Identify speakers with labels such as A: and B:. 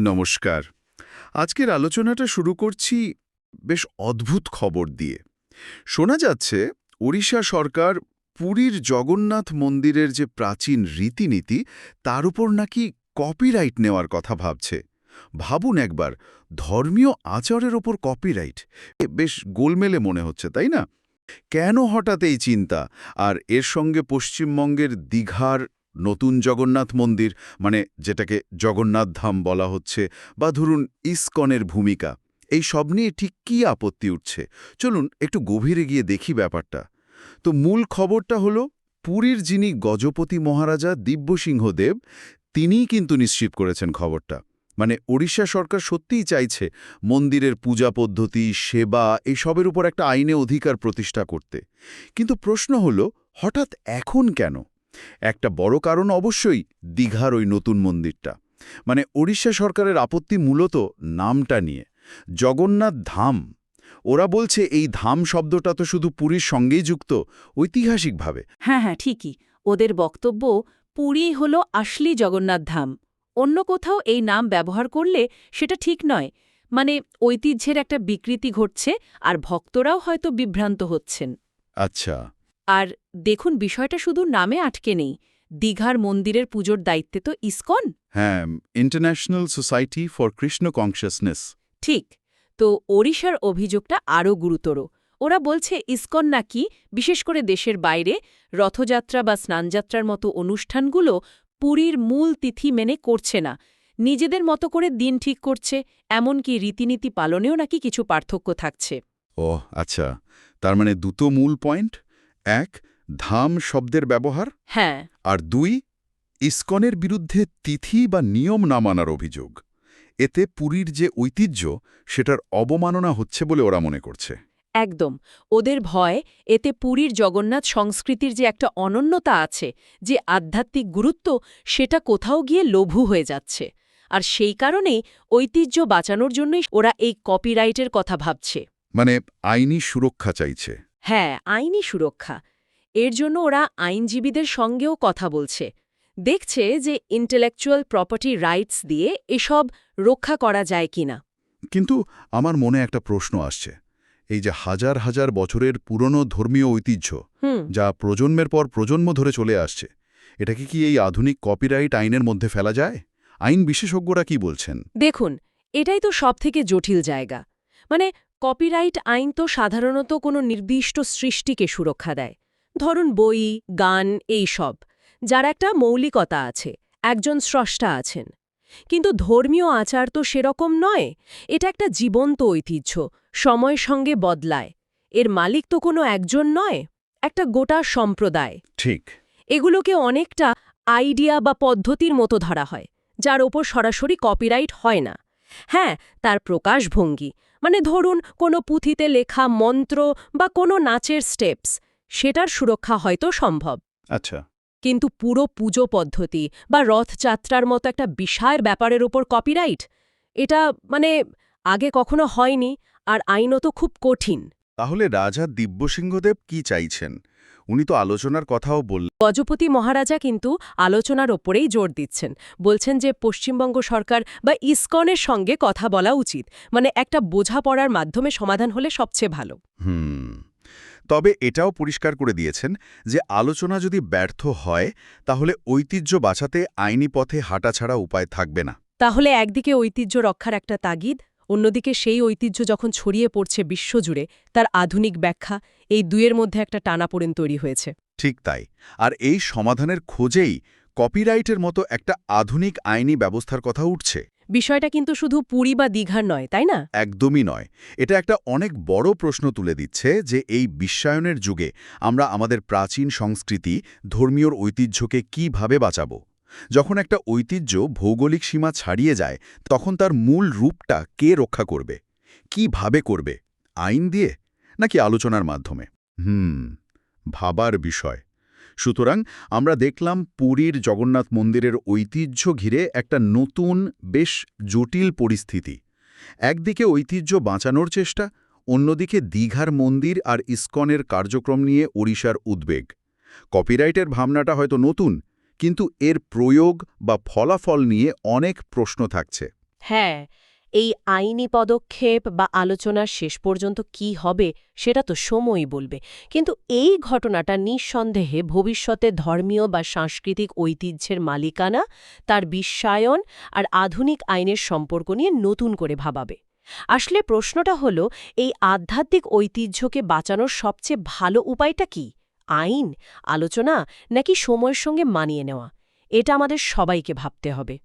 A: নমস্কার। আজকের আলোচনাটা শুরু করছি বেশ অদ্ভুত খবর দিয়ে। শোনা যাচ্ছে, ওড়িশা সরকার পুরীর জগন্নাথ মন্দিরের যে প্রাচীন রীতিনীতি, তার উপর নাকি কপিরাইট নেওয়ার কথা ভাবছে। ভাবুন একবার, ধর্মীয় আচারের ওপর কপিরাইট বেশ গোলমেলে মনে হচ্ছে, তাই না? কেন হঠাৎ এই চিন্তা? আর এর সঙ্গে পশ্চিমবঙ্গের দীঘার নতুন জগন্নাথ মন্দির মানে যেটাকে জগন্নাথ ধাম বলা হচ্ছে, বা ধরুন ইসকনের ভূমিকা, এই সব নিয়ে ঠিক কী আপত্তি উঠছে? চলুন একটু গভীরে গিয়ে দেখি ব্যাপারটা। তো মূল খবরটা হলো, পুরীর যিনি গজপতি মহারাজা দিব্যসিংহদেব তিনিই কিন্তু নিশ্চিত করেছেন খবরটা। মানে ওড়িশা সরকার সত্যিই চাইছে মন্দিরের পূজা পদ্ধতি, সেবা, এসবের উপর একটা আইনে অধিকার প্রতিষ্ঠা করতে। কিন্তু প্রশ্ন হলো, হঠাৎ এখন কেন? একটা বড় কারণ অবশ্যই দীঘার ওই নতুন মন্দিরটা। মানে ওড়িশা সরকারের আপত্তি মূলত নামটা নিয়ে। জগন্নাথ ধাম। ওরা বলছে এই ধাম শব্দটা তো শুধু পুরীর সঙ্গেই যুক্ত ঐতিহাসিকভাবে।
B: হ্যাঁ হ্যাঁ ঠিকই। ওদের বক্তব্য পুরী হল আসলি জগন্নাথ ধাম। অন্য কোথাও এই নাম ব্যবহার করলে সেটা ঠিক নয়। মানে ঐতিহ্যের একটা বিকৃতি ঘটছে আর ভক্তরাও হয়তো বিভ্রান্ত হচ্ছেন।
A: আচ্ছা।
B: আর দেখুন বিষয়টা শুধু নামে আটকে নেই। দীঘার মন্দিরের পুজোর দায়িত্বে তো ইসকন।
A: হ্যাঁ international society for Krishna consciousness
B: ঠিক তো ওড়িশার অভিযোগটা আরও গুরুতর। ওরা বলছে ইসকন নাকি বিশেষ করে দেশের বাইরে রথযাত্রা বা স্নানযাত্রার মতো অনুষ্ঠানগুলো পুরীর মূল তিথি মেনে করছে না। নিজেদের মতো করে দিন ঠিক করছে এমনকি রীতিনীতি পালনেও নাকি কিছু পার্থক্য থাকছে।
A: ও আচ্ছা। তার মানে দুটো মূল পয়েন্ট? এক ধাম শব্দের ব্যবহার।
B: হ্যাঁ।
A: আর দুই ইস্কনের বিরুদ্ধে তিথি বা নিয়ম না মানার অভিযোগ। এতে পুরীর যে ঐতিহ্য সেটার অবমাননা হচ্ছে বলে ওরা মনে করছে।
B: একদম। ওদের ভয় এতে পুরীর জগন্নাথ সংস্কৃতির যে একটা অনন্যতা আছে যে আধ্যাত্মিক গুরুত্ব সেটা কোথাও গিয়ে লঘু হয়ে যাচ্ছে। আর সেই কারণেই ঐতিহ্য বাঁচানোর জন্যই ওরা এই কপিরাইটের কথা ভাবছে।
A: মানে আইনি সুরক্ষা চাইছে।
B: হ্যাঁ আইনি সুরক্ষা। এর জন্য ওরা আইনজীবীদের সঙ্গেও কথা বলছে। দেখছে যে ইন্টেলেকচুয়াল প্রপার্টি রাইটস দিয়ে এসব রক্ষা করা যায় কিনা।
A: কিন্তু আমার মনে একটা প্রশ্ন আসছে। এই যে হাজার হাজার বছরের পুরনো ধর্মীয় ঐতিহ্য যা প্রজন্মের পর প্রজন্ম ধরে চলে আসছে এটাকে কি এই আধুনিক কপিরাইট আইনের মধ্যে ফেলা যায়? আইন বিশেষজ্ঞরা কি বলছেন?
B: দেখুন এটাই তো সবথেকে জটিল জায়গা। মানে কপিরাইট আইন তো সাধারণত কোনো নির্দিষ্ট সৃষ্টিকে সুরক্ষা দেয়। ধরুন বই গান এই সব যার একটা মৌলিকতা আছে একজন স্রষ্টা আছেন। কিন্তু ধর্মীয় আচার তো সেরকম নয় এটা একটা জীবন্ত ঐতিহ্য সময়ের সঙ্গে বদলায়। এর মালিক তো কোনো একজন নয় একটা গোটা সম্প্রদায়।
A: ঠিক।
B: এগুলোকে অনেকটা আইডিয়া বা পদ্ধতির মতো ধরা হয় যার ওপর সরাসরি কপিরাইট হয় না। হ্যাঁ তার প্রকাশভঙ্গি মানে ধরুন কোনো পুঁথিতে লেখা মন্ত্র বা কোনো নাচের স্টেপস সেটার সুরক্ষা হয়তো সম্ভব।
A: আচ্ছা।
B: কিন্তু পুরো পুজো পদ্ধতি বা রথযাত্রার মতো একটা বিষয়ের ব্যাপারের ওপর কপিরাইট এটা মানে আগে কখনো হয়নি আর আইনত খুব কঠিন।
A: তাহলে রাজা দিব্যসিংহদেব কি চাইছেন? উনি তো আলোচনার কথাও বললেন।
B: গজপতি মহারাজা কিন্তু আলোচনার ওপরেই জোর দিচ্ছেন। বলছেন যে পশ্চিমবঙ্গ সরকার বা ইসকনের সঙ্গে কথা বলা উচিত। মানে একটা বোঝাপড়ার মাধ্যমে সমাধান হলে সবচেয়ে ভালো।
A: হুম। তবে এটাও পরিষ্কার করে দিয়েছেন যে আলোচনা যদি ব্যর্থ হয় তাহলে ঐতিহ্য বাঁচাতে আইনি পথে হাঁটা ছাড়া উপায় থাকবে না।
B: তাহলে একদিকে ঐতিহ্য রক্ষার একটা তাগিদ অন্যদিকে সেই ঐতিহ্য যখন ছড়িয়ে পড়ছে বিশ্বজুড়ে তার আধুনিক ব্যাখ্যা এই দুয়ের মধ্যে একটা টানাপোড়েন তৈরি হয়েছে।
A: ঠিক তাই। আর এই সমাধানের খোঁজেই কপিরাইটের মতো একটা আধুনিক আইনি ব্যবস্থার কথা উঠছে।
B: বিষয়টা কিন্তু শুধু পুরী বা দীঘার নয় তাই না?
A: একদমই নয়। এটা একটা অনেক বড় প্রশ্ন তুলে দিচ্ছে যে এই বিশ্বায়নের যুগে আমরা আমাদের প্রাচীন সংস্কৃতি ধর্মীয় ঐতিহ্যকে কীভাবে বাঁচাবো। যখন একটা ঐতিহ্য ভৌগোলিক সীমা ছাড়িয়ে যায়, তখন তার মূল রূপটা কে রক্ষা করবে? কীভাবে করবে? আইন দিয়ে? নাকি আলোচনার মাধ্যমে? হুম, ভাবার বিষয়। সুতরাং আমরা দেখলাম পুরীর জগন্নাথ মন্দিরের ঐতিহ্য ঘিরে একটা নতুন, বেশ জটিল পরিস্থিতি। একদিকে ঐতিহ্য বাঁচানোর চেষ্টা, অন্যদিকে দীঘার মন্দির আর ইস্কনের কার্যক্রম নিয়ে ওড়িশার উদ্বেগ। কপিরাইটের ভাবনাটা হয়তো নতুন কিন্তু এর প্রয়োগ বা ফলাফল নিয়ে অনেক প্রশ্ন থাকছে।
B: হ্যাঁ এই আইনি পদক্ষেপ বা আলোচনার শেষ পর্যন্ত কি হবে সেটা তো সময়ই বলবে। কিন্তু এই ঘটনাটা নিঃসন্দেহে ভবিষ্যতে ধর্মীয় বা সাংস্কৃতিক ঐতিহ্যের মালিকানা, তার বিশ্বায়ন আর আধুনিক আইনের সম্পর্ক নিয়ে নতুন করে ভাবাবে। আসলে প্রশ্নটা হলো, এই আধ্যাত্মিক ঐতিহ্যকে বাঁচানোর সবচেয়ে ভালো উপায়টা কি? আইন আলোচনা নাকি সময়ের সঙ্গে মানিয়ে নেওয়া? এটা আমাদের সবাইকে ভাবতে হবে।